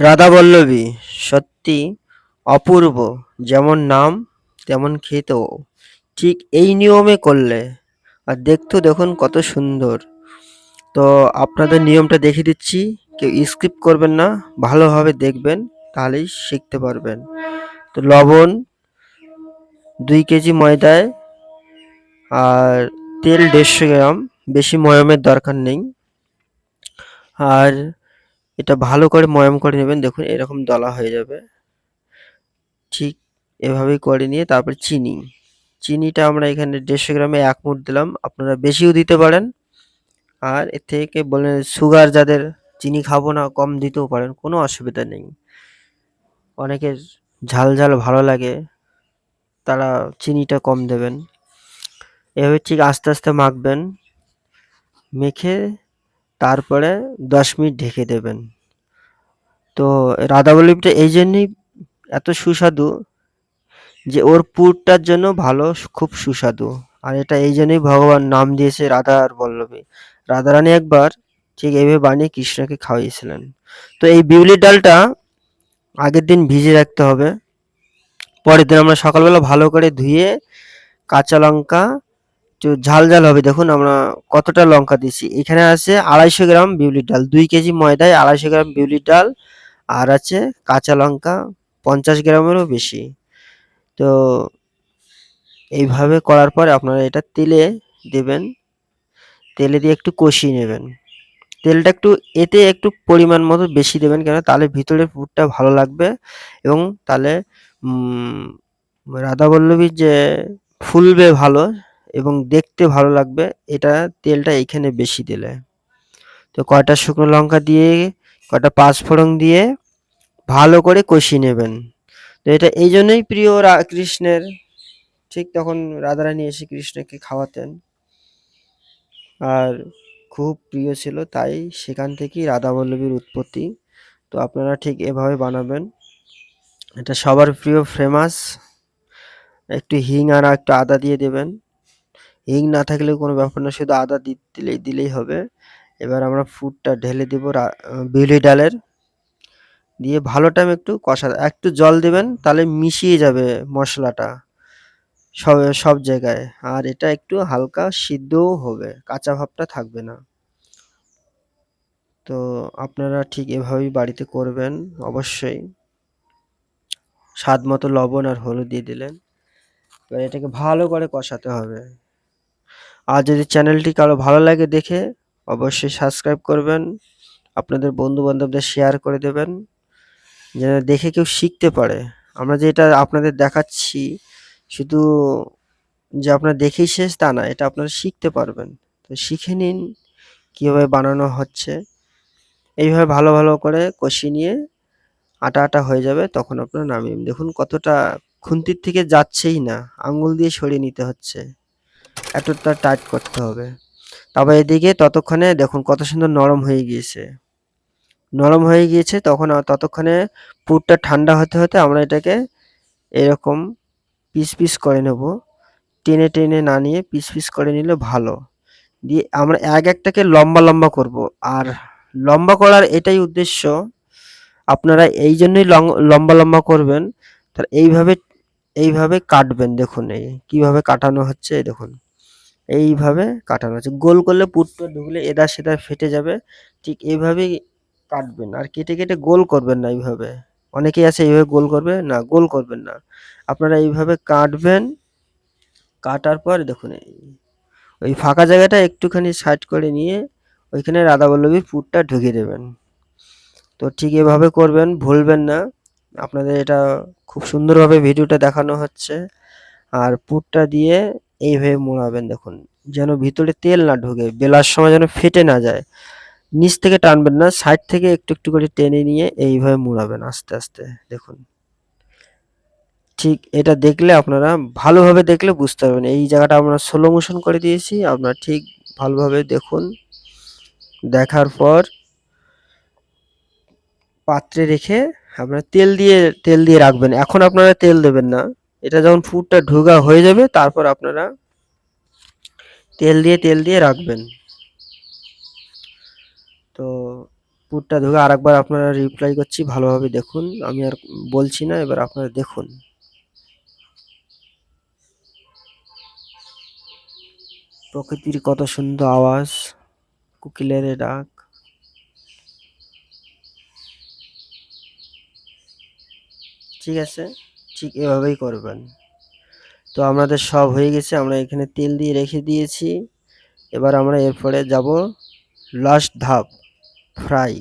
রাধাবল্লভী, সত্যি অপূর্ব, যেমন নাম তেমন খেতেও ঠিক এই নিয়মে করলে, আর দেখতেও দেখুন কত সুন্দর। তো আপনাদের নিয়মটা দেখিয়ে দিচ্ছি, কেউ স্কিপ করবেন না, ভালোভাবে দেখবেন, তাহলেই শিখতে পারবেন। তো লবণ দুই কেজি ময়দায়, আর তেল দেড়শো গ্রাম, বেশি ময়মের দরকার নেই। আর এটা ভালো করে ময়াম করে নেবেন। দেখুন, এরকম দলা হয়ে যাবে। ঠিক এভাবেই করে নিয়ে তারপর চিনি। চিনিটা আমরা এখানে দেড়শো গ্রামে এক মুঠ দিলাম। আপনারা বেশিও দিতে পারেন। আর এর থেকে বলেন সুগার যাদের, চিনি খাব না, কম দিতেও পারেন, কোনো অসুবিধা নেই। অনেকের ঝাল ঝাল ভালো লাগে, তারা চিনিটা কম দেবেন। এভাবে ঠিক আস্তে আস্তে মাখবেন। মেখে তারপরে দশ মিনিট ঢেকে দেবেন। তো রাধাবল্লভীটা এই জন্যই এত সুস্বাদু যে ওর পুরটার জন্য ভালো, খুব সুস্বাদু। আর এটা এই জন্যই ভগবান নাম দিয়েছে রাধা আর বল্লভী। রাধারানী একবার ঠিক এইভাবে বানিয়ে কৃষ্ণকে খাওয়িয়েছিলেন তো এই বিউলির ডালটা আগের দিন ভিজে রাখতে হবে। পরের দিন আমরা সকালবেলা ভালো করে ধুয়ে কাঁচা লঙ্কা একটু ঝাল ঝাল হবে। দেখুন আমরা কতটা লঙ্কা দিয়েছি। এখানে আছে আড়াইশো গ্রাম বিউলির ডাল। দুই কেজি ময়দায় আড়াইশো গ্রাম বিউলির ডাল আর আছে কাঁচা লঙ্কা পঞ্চাশ গ্রামেরও বেশি। তো এইভাবে করার পর আপনারা এটা তেলে দেবেন। তেলে দিয়ে একটু কষিয়ে নেবেন। তেলটা একটু এতে একটু পরিমাণ মতো বেশি দেবেন কেন তাহলে ভিতরের পুরটা ভালো লাগবে এবং তাহলে রাধাবল্লভীর যে ফুলবে ভালো এবং দেখতে ভালো লাগবে। এটা তেলটা এইখানে বেশি দিলে। তো কয়টা শুকনো লঙ্কা দিয়ে, কয়টা পাঁচফোড়ন দিয়ে ভালো করে কষিয়ে নেবেন। তো এটা এই জন্যই প্রিয় কৃষ্ণের। ঠিক তখন রাধারানী এসে কৃষ্ণকে খাওয়াতেন। আর খুব প্রিয় ছিল তাই সেখান থেকেই রাধাবল্লভীর উৎপত্তি। তো আপনারা ঠিক এভাবে বানাবেন। এটা সবার প্রিয় ফেমাস একটু হিং আর একটু আদা দিয়ে দেবেন। হিং না থাকলেও কোনো ব্যাপার না, শুধু আদা দিলেই দিলেই হবে। এবার আমরা ফুডটা ঢেলে দেব বিউলি ডালের। দিয়ে ভালো টাইম একটু কষা, একটু জল দেবেন, তাহলে মিশিয়ে যাবে মশলাটা সব সব জায়গায়। আর এটা একটু হালকা সিদ্ধও হবে, কাঁচা ভাবটা থাকবে না। তো আপনারা ঠিক এভাবেই বাড়িতে করবেন, অবশ্যই। স্বাদ মতো লবণ আর হলুদ দিয়ে দিলেন। এবার এটাকে ভালো করে কষাতে হবে। আর যদি চ্যানেলটি কারও ভালো লাগে দেখে, অবশ্যই সাবস্ক্রাইব করবেন, আপনাদের বন্ধু বান্ধবদের শেয়ার করে দেবেন, যেন দেখে কেউ শিখতে পারে। আমরা যে এটা আপনাদের দেখাচ্ছি, শুধু যে আপনারা দেখেই শেষ তা না, এটা আপনারা শিখতে পারবেন। তো শিখে নিন, কীভাবে বানানো হচ্ছে। এইভাবে ভালো ভালো করে কষিয়ে নিয়ে আটা আটা হয়ে যাবে, তখন আপনারা নামিয়ে দেখুন কতটা খুন্তির থেকে যাচ্ছেই না আঙ্গুল দিয়ে সরিয়ে নিতে হচ্ছে। এতটা টাইট করতে হবে। তারপর এদিকে ততক্ষণে দেখুন কত সুন্দর নরম হয়ে গিয়েছে। নরম হয়ে গিয়েছে, তখন ততক্ষণে পুরটা ঠান্ডা হতে হতে আমরা এটাকে এরকম পিস পিস করে নেব। টেনে টেনে না নিয়ে পিস পিস করে নিলে ভালো। দিয়ে আমরা এক একটাকে লম্বা লম্বা করব। আর লম্বা করার এটাই উদ্দেশ্য, আপনারা এই জন্যই লম্বা লম্বা করবেন। তার এইভাবে এইভাবে কাটবেন দেখুন এই, কীভাবে কাটানো হচ্ছে দেখুন। এইভাবে কাটানো হচ্ছে গোল করলে পুরটা ঢুকলে এদা সেদা ফেটে যাবে, ঠিক এইভাবেই কাটবেন। আর কেটে কেটে গোল করবেন না এইভাবে। অনেকেই আছে এইভাবে গোল করবে, না গোল করবেন না। আপনারা এইভাবে কাটবেন, কাটার পর দেখুন ওই ফাঁকা জায়গাটা একটুখানি সাইড করে নিয়ে ওইখানে রাধা রাধাবল্লভীর পুরটা ঢুকিয়ে দেবেন। তো ঠিক এভাবে করবেন, ভুলবেন না। আপনাদের এটা খুব সুন্দরভাবে ভিডিওটা দেখানো হচ্ছে। আর পুরটা দিয়ে এইভাবে মোড়াবেন দেখুন, যেন ভিতরে তেল না ঢোকে, বেলার সময় যেন ফেটে না যায়। নিচ থেকে টানবেন না, সাইড থেকে একটু একটু করে টেনে নিয়ে এইভাবে মোড়াবেন আস্তে আস্তে, দেখুন। ঠিক এটা দেখলে আপনারা ভালোভাবে দেখলে বুঝতে পারবেন। এই জায়গাটা আমরা স্লো মোশন করে দিয়েছি, আপনারা ঠিক ভালোভাবে দেখুন। দেখার পর পাত্রে রেখে আপনারা তেল দিয়ে তেল দিয়ে রাখবেন। এখন আপনারা তেল দেবেন না। এটা যখন ফুডটা ঢোকা হয়ে যাবে, তারপর আপনারা তেল দিয়ে তেল দিয়ে রাখবেন। তো পুরটা ঢুকে আরেকবার আপনারা রিপ্লাই করছি, ভালোভাবে দেখুন। আমি আর বলছি না, এবার আপনারা দেখুন। প্রকৃতির কত সুন্দর আওয়াজ, কোকিলের ডাক। ঠিক আছে? ঠিক এভাবেই করবেন। তো আমাদের সব হয়ে গেছে, আমরা এখানে তেল দিয়ে রেখে দিয়েছি। এবার আমরা এরপরে যাব লাস্ট ধাপ ফ্রাই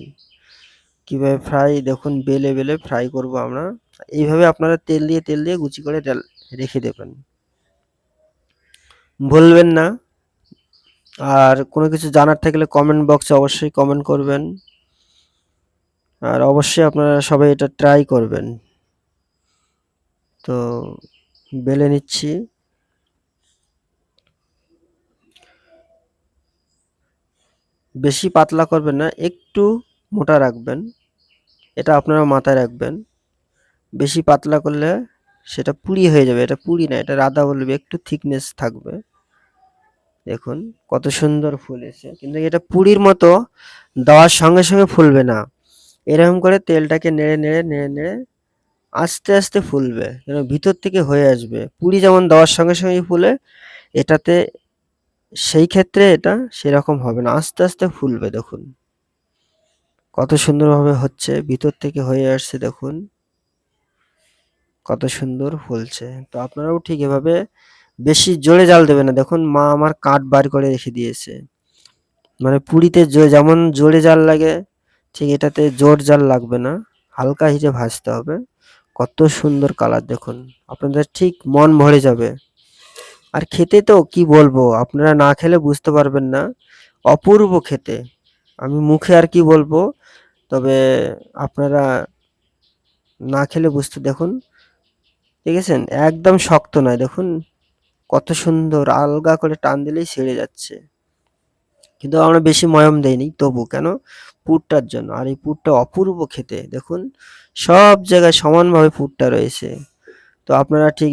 কীভাবে ফ্রাই দেখুন, বেলে বেলে ফ্রাই করব আমরা। এইভাবে আপনারা তেল দিয়ে তেল দিয়ে গুচি করে রেখে দেবেন। ভুলবেন না। আর কোনো কিছু জানার থাকলে কমেন্ট বক্সে অবশ্যই কমেন্ট করবেন। আর অবশ্যই আপনারা সবাই এটা ট্রাই করবেন। তো বেলে নিচ্ছি। বেশি পাতলা করবেন না, একটু মোটা রাখবেন, এটা আপনারা মাথায় রাখবেন। বেশি পাতলা করলে সেটা পুরি হয়ে যাবে, এটা পুরি না, এটা রাধা বলবে, একটু থিকনেস থাকবে। দেখুন কত সুন্দর ফুল ফুলেছে কিন্তু এটা পুরির মতো দেওয়ার সঙ্গে সঙ্গে ফুলবে না। এরকম করে তেলটাকে নেড়ে নেড়ে নেড়ে নেড়ে আস্তে আস্তে ফুলবে, যেন ভিতর থেকে হয়ে আসবে। পুরি যেমন দেওয়ার সঙ্গে সঙ্গে ফুলে, এটাতে সেই ক্ষেত্রে এটা সেরকম হবে না। আস্তে আস্তে ফুলবে, দেখুন। কত সুন্দরভাবে হচ্ছে, ভিতর থেকে হয়ে আসছে, দেখুন। কত সুন্দর ফুলছে। তো আপনারাও ঠিক এভাবে বেশি জোরে জাল দেবে না। দেখুন, মা আমার কাঠ বার করে রেখে দিয়েছে। মানে পুরিতে যেমন জোরে জাল লাগে, ঠিক এটাতে জোর জাল লাগবে না। হালকা হিটে ভাজতে হবে। কত সুন্দর কালার দেখুন। আপনাদের ঠিক মন ভরে যাবে। আর খেতে তো কি বলব, আপনারা না খেলে বুঝতে পারবেন না। অপূর্ব খেতে। আমি মুখে আর কি বলব, তবে আপনারা না খেলে বুঝতে, দেখুন, দেখেছেন? একদম শক্ত নয়, দেখুন, কত সুন্দর, আলগা করে টান দিলেই ছেড়ে যাচ্ছে। কিন্তু আমরা বেশি ময়ম দেইনি, তবু কেন? পুরটার জন্য। আর এই পুরটা অপূর্ব খেতে। দেখুন, সব জায়গায় সমানভাবে পুরটা রয়েছে। তো আপনারা ঠিক